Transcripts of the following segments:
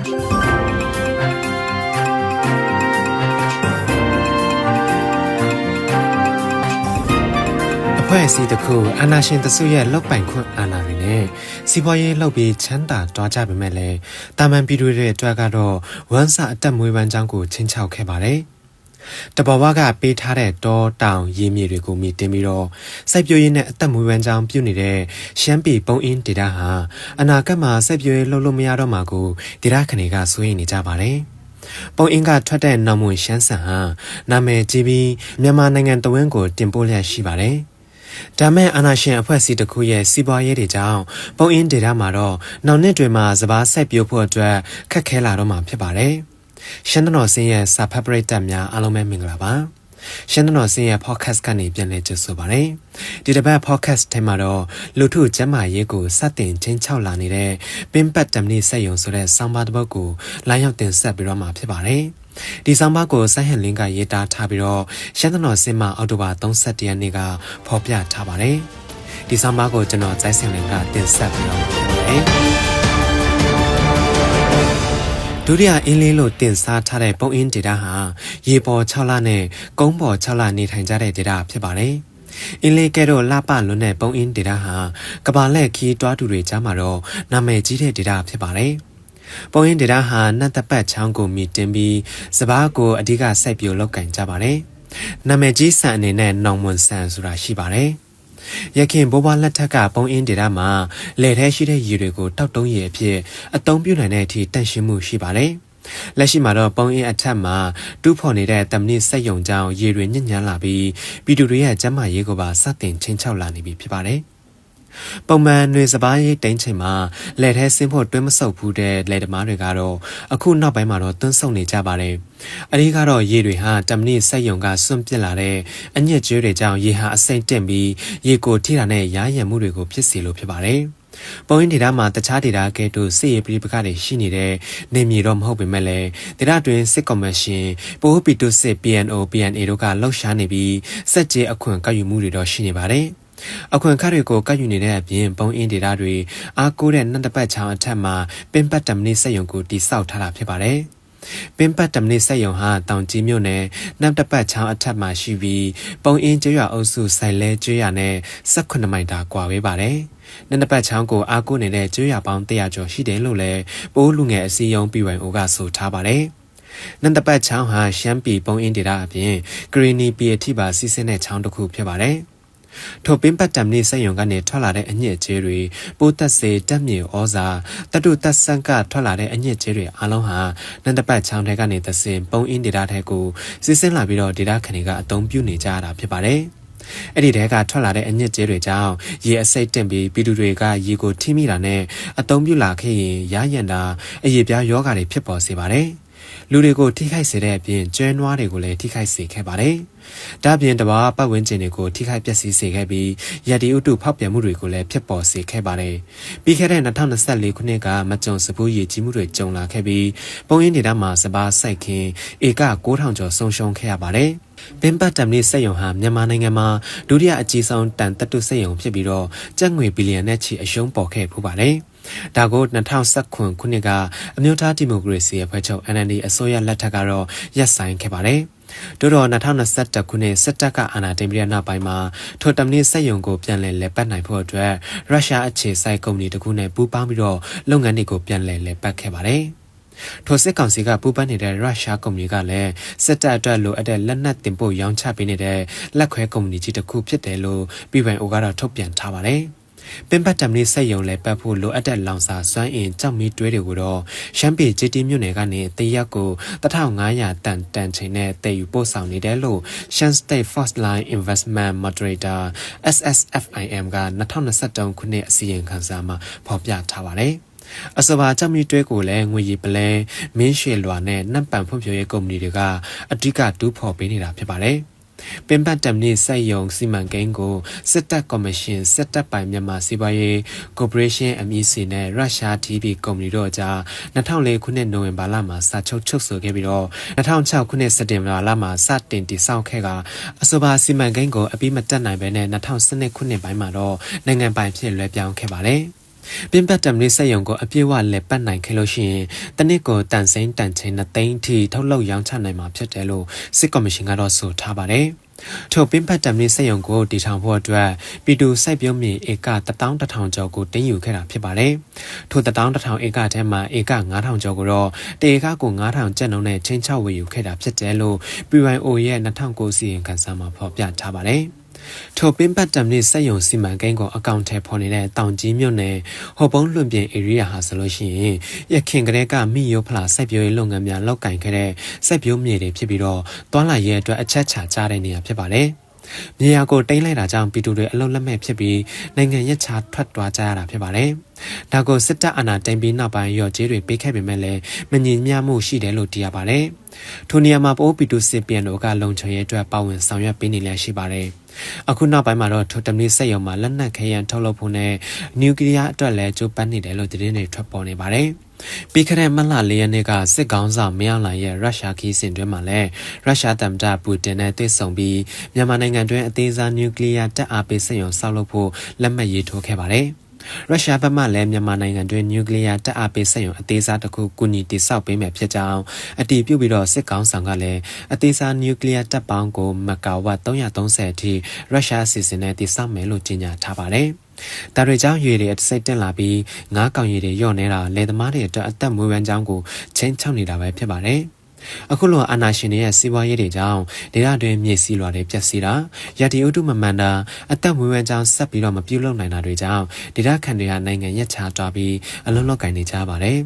အဖွဲ့အစည်းတစ်ခုအာဏာရှင်တစုရဲ့လောက်ပိုင်ခွင့်အာဏာတွေနဲ့စီးပွားရေးလှုပ်ပြီးချမ်းသာတွားကြပေမဲ့လည်းတာမန်ပြည်သူတွေရဲ့အတွက်ကတော့ဝမ်းစာအတက်မွေးပန်းကြောင်းကိုချင်းချောက်ခဲ့ပါတယ်။ တဘောဝကပေးထားတဲ့တောတောင်ရေမြေတွေကိုမြည်တင်ပြီးတော့စိုက်ပျိုးရေးနဲ့အသက်မွေးပန်းကြောင်းပြုနေတဲ့ရှမ်းပြည်ပုံအင်းဒေတာဟာအနာဂတ်မှာစိုက်ပျိုးရေးလှုပ်လို့မရတော့မှာကိုဒေတာခဏကစိုးရိမ်နေကြပါတယ်။ပုံအင်းကထွက်တဲ့နောင်မွန်ရှမ်းဆန်ဟာနာမည်ကြီးပြီးမြန်မာနိုင်ငံတဝင်းကိုတင်ပို့လျက်ရှိပါတယ်။ဒါမဲ့အာနာရှင်အဖွဲ့အစည်းတစ်ခုရဲ့စီးပွားရေးတွေကြောင့်ပုံအင်းဒေတာမှာတော့နောက်နှစ်တွေမှာစပားဆက်ပြိုးဖို့အတွက်ခက်ခဲလာတော့မှာဖြစ်ပါတယ်။ ရှမ်းတော်စင်းရဲ့စာဖတ်ပရိသတ်များအားလုံးပဲမင်္ဂလာပါ။ရှမ်းတော်စင်းရဲ့ podcast ကနေပြန်လည်ကြိုဆိုပါရစေ။ဒီတစ်ပတ် podcast ထဲမှာတော့လူထုကျမ်းမာရေးကိုစတင်ချင်းချောက်လာနေတဲ့ပင်ပတ်တမနီစက်ယုံဆိုတဲ့ဆောင်းပါးတစ်ပုဒ်ကိုလိုင်းရောက်တင်ဆက်ပြီးတော့မှာဖြစ်ပါတယ်။ဒီဆောင်ပါကိုဆိုင်းဟန်လင်းကရေးသားထားပြီးတော့ရှမ်းတော်စင်မအောက်တိုဘာ31ရက်နေ့ကဖော်ပြထားပါတယ်။ဒီဆောင်ပါကိုကျွန်တော်ဇိုင်းစင်လင်းကတင်ဆက်ပြီးတော့ဖြစ်ပါတယ်။ ဒုတိယအင်းလေးလို့တင်စားထားတဲ့ပုံအင်းဒေတာဟာရေပေါ်6လနဲ့ကုန်းပေါ်6လနေထိုင်ကြတဲ့ဒေတာဖြစ်ပါတယ်။အင်းလေးကဲတော့လှပလွန်းတဲ့ပုံအင်းဒေတာဟာကဘာလက်ခီးတွားသူတွေကြားမှာတော့နာမည်ကြီးတဲ့ဒေတာဖြစ်ပါတယ်။ပုံရင်ဒေတာဟာနတ်တပတ်ချောင်းကိုမြည်တင်ပြီးစပားကိုအဓိကစိုက်ပျိုးလောက်ကင်ကြပါတယ်။နာမည်ကြီးဆန်အနေနဲ့နောင်မွန်ဆန်ဆိုတာရှိပါတယ်။ ရခင်ဘိုးဘွားလက်ထက်ကပုံအင်းဒေတာမှာလယ်ထဲရှိတဲ့ရေတွေကိုတောက်တုံးရေအဖြစ်အသုံးပြုနိုင်တဲ့အထိတန့်ရှင်းမှုရှိပါတယ်။လက်ရှိမှာတော့ပုံအင်းအထက်မှာတူးဖော်နေတဲ့တမနစ်စက်ယုံကြောင်ရေတွေညှဉ်းညမ်းလာပြီးပြည်သူတွေရဲ့ကျန်းမာရေးကိုပါစတင်ချင်းချောက်လာနေပြီဖြစ်ပါတယ်။ ပုံမှန်တွေစပားရိတ်တိုင်းချိန်မှာလက်ထဲဆင်းဖို့တွင်းမဆုပ်ဘူးတဲ့လက်သမားတွေကတော့အခုနောက်ပိုင်းမှာတော့တွန်းဆုပ်နေကြပါတယ်။အဒီကတော့ရေတွေဟာတမနစ်ဆက်ယုံကစွန့်ပစ်လာတဲ့အညစ်အကြေးတွေကြောင့်ရေဟာအစိမ့်တက်ပြီးရေကိုထိတာနဲ့ရားရံမှုတွေကိုဖြစ်စေလို့ဖြစ်ပါတယ်။ပုံရင်းဒေတာမှာတခြားဒေတာကဲ့သို့စစ်ရေးပြည်ပခတွေရှိနေတဲ့နေမြေတော့မဟုတ်ပေမဲ့လည်းဒေတာတွင်စစ်ကော်မရှင်ပိုပီတုစစ် PNO PNA တို့ကလှုပ်ရှားနေပြီးစက်ကြေးအခွင့်ကောက်ယူမှုတွေတော့ရှိနေပါတယ်။ အခွင့်အခါတွေကိုကတ်ယူနေတဲ့အပြင်ဘုံအင်းဒေတာတွေအားကိုးတဲ့နတ်တပတ်ချောင်းအထက်မှာပင်ပတ်တမနစ်စက်ရုံကိုတိစောက်ထားတာဖြစ်ပါတယ်။ပင်ပတ်တမနစ်စက်ရုံဟာတောင်ကြီးမြို့နယ်နတ်တပတ်ချောင်းအထက်မှာရှိပြီးပုံအင်းကျွရအုပ်စုဆိုင်လဲကျွရနဲ့18မိုင်တာကွာဝေးပါတယ်။နန္ဒပတ်ချောင်းကိုအားကိုးနေတဲ့ကျွရပေါင်း100ကျော်ရှိတယ်လို့လည်းပိုးလူငယ်အစည်းအရုံးပြည်ဝင်အိုကဆိုထားပါတယ်။နန္ဒပတ်ချောင်းဟာရှမ်းပြည်ပုံအင်းဒေတာအပြင်ဂရီနီပြည်အထိပါစီးဆင်းတဲ့ချောင်းတစ်ခုဖြစ်ပါတယ်။ ထိုပင်ပတ်တမ်နေစက်ယုံကနေထွက်လာတဲ့အညစ်အကြေးတွေပိုးသက်စေတက်မြေဩဇာတတုတက်ဆန်ကထွက်လာတဲ့အညစ်အကြေးတွေအလုံးဟာနန္တပတ်ချောင်းထဲကနေသစင်ပုံအင်းဒေတာထဲကိုစစ်စင်းလာပြီးတော့ဒေတာခဏီကအသုံးပြုနေကြရတာဖြစ်ပါတယ်အဲ့ဒီတဲကထွက်လာတဲ့အညစ်အကြေးတွေကြောင့်ရေအစိတ်တင်ပြီးပြည်သူတွေကရေကိုထိမိတာနဲ့အသုံးပြုလာခဲ့ရင်ရရန်တာအရေးပြားယောဂါတွေဖြစ်ပေါ်စေပါတယ်။ လူတွေကိုထိခိုက်စေတဲ့အပြင်ကျွဲနွားတွေကိုလည်းထိခိုက်စေခဲ့ပါတယ်။ဒါ့အပြင်တဘာပတ်ဝန်းကျင်တွေကိုထိခိုက်ပျက်စီးစေခဲ့ပြီးရတီဥတုဖောက်ပြန်မှုတွေကိုလည်းဖြစ်ပေါ်စေခဲ့ပါတယ်။ပြီးခဲ့တဲ့2024ခုနှစ်ကမကြုံစပူးရည်ကြီးမှုတွေကြုံလာခဲ့ပြီးပုံရင်းဒေတာမှာစပါးစိုက်ခင်းဧက9000ကျော်ဆုံးရှုံးခဲ့ရပါတယ်။ပင်ပတ်တမ်နစ်စက်ယုံဟာမြန်မာနိုင်ငံမှာဒုတိယအကြီးဆုံးတန်တတုစက်ယုံဖြစ်ပြီးတော့ကျပ်ငွေဘီလီယံနဲ့ချီအရှုံးပေါ်ခဲ့ဖူးပါတယ်။ ဒါကို2019ခုနှစ်ကအမျိုးသားဒီမိုကရေစီအဖွဲ့ချုပ် NLD အစိုးရလက်ထက်ကတော့ရပ်ဆိုင်းခဲ့ပါတယ်။တို့တော့2021ခုနှစ်စစ်တပ်ကအာဏာသိမ်းပြီးတဲ့နောက်ပိုင်းမှာထိုတမနစ်စက်ယုံကိုပြန်လည်လက်ပတ်နိုင်ဖို့အတွက်ရုရှားအခြေစိုက်ကုမ္ပဏီတစ်ခုနဲ့ပူးပေါင်းပြီးတော့လုပ်ငန်းတွေကိုပြန်လည်လက်ပတ်ခဲ့ပါတယ်။ထိုစစ်ကောင်စီကပူးပန်းနေတဲ့ရုရှားကုမ္ပဏီကလည်းစစ်တပ်အတွက်လိုအပ်တဲ့လက်နက်တင်ပို့ရောင်းချပေးနေတဲ့လက်ခွဲကုမ္ပဏီကြီးတစ်ခုဖြစ်တယ်လို့ပြည်ပအိုကတော့ထုတ်ပြန်ထားပါတယ်။ ပင်ပတ်တမလေးစက်ယုံလဲပတ်ဖို့လိုအပ်တဲ့လောင်စာစွမ်းအင်ကြောက်မီတွဲတွေကိုတော့ရှမ်းပြည်ဂျီတီမြို့နယ်ကနေတရက်ကို1500တန်တန်ချိန်နဲ့တည်ယူပို့ဆောင်နေတယ်လို့ Shan State First Line Investment Moderator SSFIM က2023ခုနှစ်အစီရင်ခံစာမှာဖော်ပြထားပါတယ်။အစပါကြောင့်မိတွဲကိုလည်းငွေရည်ပလဲမင်းရှေလွာနဲ့နတ်ပန်ဖွံ့ဖြိုးရေးကုမ္ပဏီတွေကအဓိကတူးဖော်ပေးနေတာဖြစ်ပါတယ်။ ပင်ပတ်တမ်နစ်စက်ယုံစီမံကိန်းကိုစစ်တပ်ကော်မရှင်စစ်တပ်ပိုင်မြန်မာစီးပွားရေးကော်ပိုရေးရှင်း MEC နဲ့ရုရှား TV ကုမ္ပဏီတို့ကြား2004ခုနှစ်နိုဝင်ဘာလမှာစာချုပ်ချုပ်ဆိုခဲ့ပြီးတော့2006ခုနှစ်စက်တင်ဘာလမှာစတင်တည်ဆောက်ခဲ့ကအဆိုပါစီမံကိန်းကိုအပြီးမတက်နိုင်ဘဲနဲ့2012ခုနှစ်ပိုင်းမှာတော့နိုင်ငံပိုင်ဖြစ်လွှဲပြောင်းခဲ့ပါတယ်။ ပင်ပတ်တမလေးစက်ရုံကိုအပြည့်အဝလက်ပတ်နိုင်ခဲ့လို့ရှိရင်တနစ်ကိုတန်စိမ့်တန်ချိန်2သိန်းထိထုတ်လုပ်ရောင်းချနိုင်မှာဖြစ်တယ်လို့စစ်ကော်မရှင်ကတော့ဆိုထားပါတယ်။ထိုပင်ပတ်တမလေးစက်ရုံကိုတည်ထောင်ဖို့အတွက်ပြည်သူစိုက်ပျိုးမြေဧက11000ကျော်ကိုတင်ယူခဲ့တာဖြစ်ပါတယ်။ထို11000ဧကထဲမှာဧက9000ကျော်ကိုတော့တေဧကကို9000ကျပ်နှုန်းနဲ့ချင်းချောက်ဝယ်ယူခဲ့တာဖြစ်တယ်လို့ PYO ရဲ့2009စီရင်ခံစာမှာဖော်ပြထားပါတယ်။ ထိုပင်းပတ်တမ်နစ်စက်ယုံစီမံကိန်းကိုအကောင့်ထဲပေါ်နေတဲ့တောင်ကြီးမြို့နယ်ဟော်ပုံးလွန်ပြင် area ဟာဆိုလို့ရှိရင်ရခင်ကလေးကမိယိုဖလာစိုက်ပျိုးရေးလုပ်ငန်းများလောက်ကင်ခဲ့တဲ့စိုက်ပျိုးမြေတွေဖြစ်ပြီးတော့တွားလာရဲအတွက်အချက်ချာကြားတဲ့နေရာဖြစ်ပါတယ်မြေယာကိုတိမ့်လိုက်တာကြောင့်ပြည်သူတွေအလုံးလက်မဲ့ဖြစ်ပြီးနိုင်ငံရက်ချာထွက်သွားကြရတာဖြစ်ပါတယ်။ဒါကိုစစ်တပ်အာဏာသိမ်းပြီးနောက်ပိုင်းရော့ကျေးတွေပေးခဲ့ပေမဲ့လည်းမငြင်းမြမှုရှိတယ်လို့သိရပါတယ်။ထိုနေရာမှာပိုးပီတူစစ်ပြန်တို့ကလုံခြုံရေးအတွက်ပါဝင်ဆောင်ရွက်ပေးနေလည်းရှိပါတယ်။ အခုနောက်ပိုင်းမှာတော့ထိုတမီစက်ရုံမှာလက်နက်ခဲယမ်းထုတ်လုပ်ဖို့နဲ့နျူကလ িয়ার အတွက်လည်းကြိုးပမ်းနေတယ်လို့သတင်းတွေထွက်ပေါ်နေပါတယ်။ပြီးခဲ့တဲ့မလ၄ရက်နေ့ကစစ်ကောင်းဆောင်မင်းအောင်လှိုင်ရဲ့ရုရှားခီးစဉ်တွင်မှာလည်းရုရှားသမ္မတပူတင်နဲ့တွေ့ဆုံပြီးမြန်မာနိုင်ငံတွင်အသေးစားနျူကလ িয়ার တပ်အားပေးစက်ရုံဆောက်လုပ်ဖို့လက်မှတ်ရေးထိုးခဲ့ပါတယ် ရုရှားဘက်မှလည်းမြန်မာနိုင်ငံတွင်နျူကလ িয়ার တပ်အားပေးစက်ရုံအသေးစားတစ်ခုကူညီတည်ဆောက်ပေးမယ်ဖြစ်ကြောင်းအတည်ပြုပြီးတော့စစ်ကောင်ဆောင်ကလည်းအသေးစားနျူကလ িয়ার တပ်ပေါင်းကိုမကာဝတ်330အထိရုရှားအစီအစဉ်နဲ့တည်ဆောက်မယ်လို့ကြေညာထားပါတယ်။ဒါတွေကြောင့်ရွေတွေအစိတ်တက်လာပြီးငါးကောင်ရည်တွေညော့နေတာလယ်သမားတွေအတွက်အသက်မွေးဝမ်းကြောင်းကိုချင်းချောက်နေတာပဲဖြစ်ပါတယ်။ အခုလိုအာနာရှင်တွေရဲ့စီးပွားရေးတွေကြောင့်ဒေသတွင်းမြေစီးလွှာတွေပျက်စီးတာရတီဥတုမမှန်တာအသက်မွေးဝမ်းကြောင်းဆက်ပြီးတော့မပြုတ်လုံနိုင်တာတွေကြောင့်ဒေသခံတွေကနိုင်ငံရက်ချသွားပြီးအလုံးလောက်ကင်နေကြပါတယ်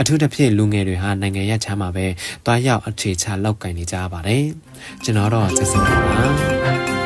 အထူးသဖြင့်လူငယ်တွေဟာနိုင်ငံရက်ချမှာပဲတွားရောက်အခြေချလောက်ကင်နေကြပါတယ်ကျွန်တော်တော့စစ်စစ်ပါ